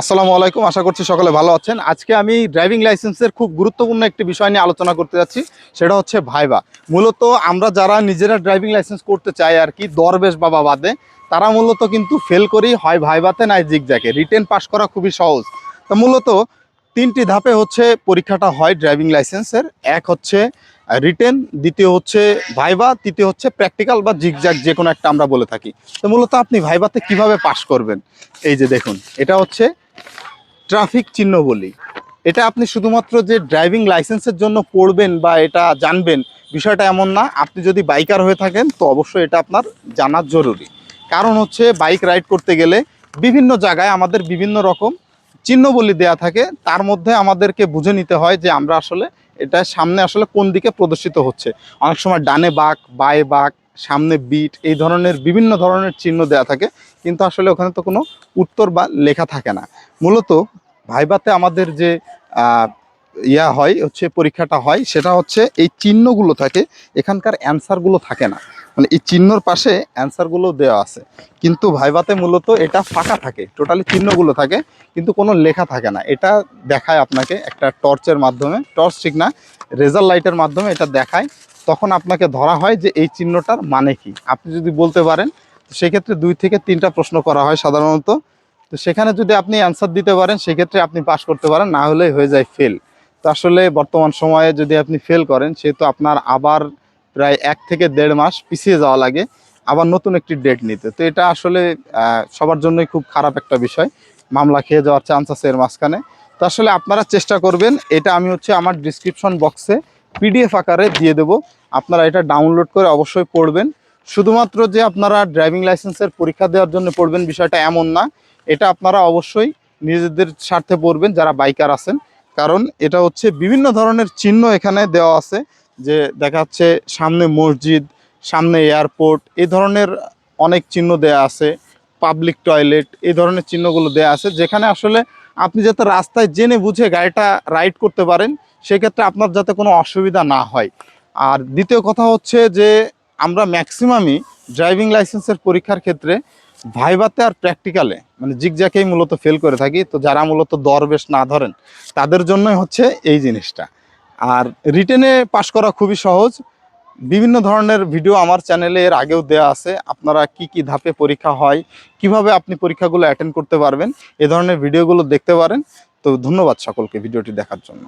আসসালামু আলাইকুম, আশা করছি সকলে ভালো আছেন। আজকে আমি ড্রাইভিং লাইসেন্সের খুব গুরুত্বপূর্ণ একটি বিষয় নিয়ে আলোচনা করতে যাচ্ছি, সেটা হচ্ছে ভাইবা। মূলত আমরা যারা নিজেরা ড্রাইভিং লাইসেন্স করতে চাই আর কি, দরবেশ বাবা বাদে, তারা মূলত কিন্তু ফেল করেই হয় ভাইবাতে নাই জিগজ্যাকে রিটেন পাস করা খুবই সহজ। তো মূলত তিনটি ধাপে হচ্ছে পরীক্ষাটা হয় ড্রাইভিং লাইসেন্সের। এক হচ্ছে রিটেন, দ্বিতীয় হচ্ছে ভাইবা, তৃতীয় হচ্ছে প্র্যাকটিক্যাল বা জিগজ্যাগ, যে কোনো একটা আমরা বলে থাকি। তো মূলত আপনি ভাইবাতে কীভাবে পাস করবেন? এই যে দেখুন, এটা হচ্ছে ট্রাফিক চিহ্ন বলি। এটা আপনি শুধুমাত্র যে ড্রাইভিং লাইসেন্সের জন্য পড়বেন বা এটা জানবেন, বিষয়টা এমন না। আপনি যদি বাইকার হয়ে থাকেন, তো অবশ্যই এটা আপনার জানা জরুরি। কারণ হচ্ছে বাইক রাইড করতে গেলে বিভিন্ন জায়গায় আমাদের বিভিন্ন রকম চিহ্নবলি দেয়া থাকে, তার মধ্যে আমাদেরকে বুঝে নিতে হয় যে আমরা আসলে এটা সামনে আসলে কোন দিকে প্রদর্শিত হচ্ছে। অনেক সময় ডানে বাঁক, বায়ে বাঁক, সামনে বিট, এই ধরনের বিভিন্ন ধরনের চিহ্ন দেয়া থাকে, কিন্তু আসলে ওখানে তো কোনো উত্তর বা লেখা থাকে না। মূলত ভাইবাতে আমাদের যে ইয়া হয়, হচ্ছে পরীক্ষাটা হয়, সেটা হচ্ছে এই চিহ্নগুলো থাকে, এখানকার অ্যান্সারগুলো থাকে না। মানে এই চিহ্নর পাশে অ্যান্সারগুলো দেওয়া আছে। কিন্তু ভাইবাতে মূলত এটা ফাঁকা থাকে টোটালি চিহ্নগুলো থাকে, কিন্তু কোনো লেখা থাকে না। এটা দেখায় আপনাকে একটা টর্চের মাধ্যমে টর্চ ঠিক না রেজাল্ট লাইটের মাধ্যমে এটা দেখায়। তখন আপনাকে ধরা হয় যে এই চিহ্নটার মানে কি। আপনি যদি বলতে পারেন সেক্ষেত্রে দুই থেকে তিনটা প্রশ্ন করা হয় সাধারণত। তো সেখানে যদি আপনি অ্যান্সার দিতে পারেন, সেক্ষেত্রে আপনি পাস করতে পারেন, না হলে হয়ে যায় ফেল তো আসলে বর্তমান সময়ে যদি আপনি ফেল করেন, সেহেতু আপনার আবার প্রায় এক থেকে দেড় মাস পিছিয়ে যাওয়া লাগে, আবার নতুন একটি ডেট নিতে। তো এটা আসলে সবার জন্যই খুব খারাপ একটা বিষয়। মামলা খেয়ে যাওয়ার চান্স আছে এর মাঝখানে। তো আসলে আপনারা চেষ্টা করবেন, এটা আমি হচ্ছে আমার ডিসক্রিপশন বক্সে পিডিএফ আকারে দিয়ে দেবো। আপনারা এটা ডাউনলোড করে অবশ্যই পড়বেন। শুধুমাত্র যে আপনারা ড্রাইভিং লাইসেন্সের পরীক্ষা দেওয়ার জন্য পড়বেন বিষয়টা এমন না, এটা আপনারা অবশ্যই নিজেদের স্বার্থে পড়বেন, যারা বাইকার আছেন। কারণ এটা হচ্ছে বিভিন্ন ধরনের চিহ্ন এখানে দেওয়া আছে। যে দেখা যাচ্ছে সামনে মসজিদ, সামনে এয়ারপোর্ট এই ধরনের অনেক চিহ্ন দেয়া আছে, পাবলিক টয়লেট এই ধরনের চিহ্নগুলো দেয়া আছে, যেখানে আসলে আপনি যাতে রাস্তায় জেনে বুঝে গাড়িটা রাইড করতে পারেন, সেক্ষেত্রে আপনার যাতে কোনো অসুবিধা না হয়। আর দ্বিতীয় কথা হচ্ছে যে আমরা ম্যাক্সিমামই ড্রাইভিং লাইসেন্সের পরীক্ষার ক্ষেত্রে ভাইবাতে আর প্র্যাকটিক্যালে মানে জিগজ্যাকেই মূলত ফেল করে থাকি, তো যারা মূলত দরবেশ না ধরেন, তাদের জন্যই হচ্ছে এই জিনিসটা। আর রিটেনে পাশ করা খুবই সহজ। বিভিন্ন ধরনের ভিডিও আমার চ্যানেলে এর আগেও দেওয়া আছে। আপনারা কি কি ধাপে পরীক্ষা হয়, কীভাবে আপনি পরীক্ষাগুলো অ্যাটেন্ড করতে পারবেন, এ ধরনের ভিডিওগুলো দেখতে পারেন। তো ধন্যবাদ সকলকে ভিডিওটি দেখার জন্য।